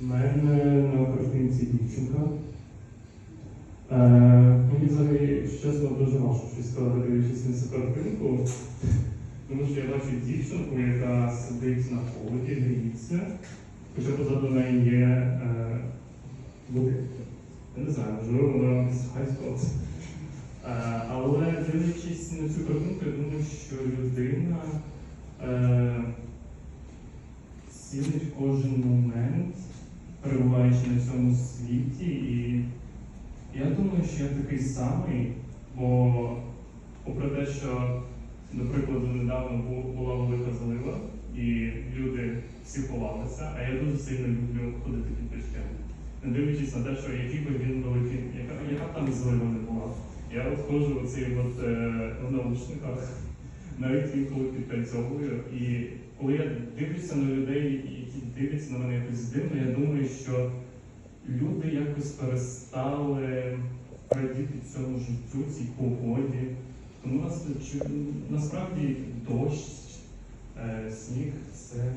У мене на картинці дівчинка. Е, мені взагалі, чесно, дуже важко щось сказати, дивлячись на цю картинку. Тому що я бачу дівчинку, яка сидить на холоді, гріється, хоча позаду неї є е, будинок. Я не знаю, можливо, вона хайспот. Е, але дивлячись на цю картинку, я думаю, що людина е, цінить кожен момент, перебуваючи на цьому світі. І я думаю, що я такий самий, бо попри те, що, до прикладу, недавно була велика злива, і люди всі ховалися, а я дуже сильно люблю ходити під дощем. Не дивлячись на те, що який би він великий, яка, яка там злива не була. Я от ходжу цих от, е, в наушниках, навіть інколи підтанцьовую. І коли я дивлюся на людей, дивляться на мене якось дивно, я думаю, що люди якось перестали радіти цьому життю, цій погоді. Тому нас, насправді дощ, е, сніг це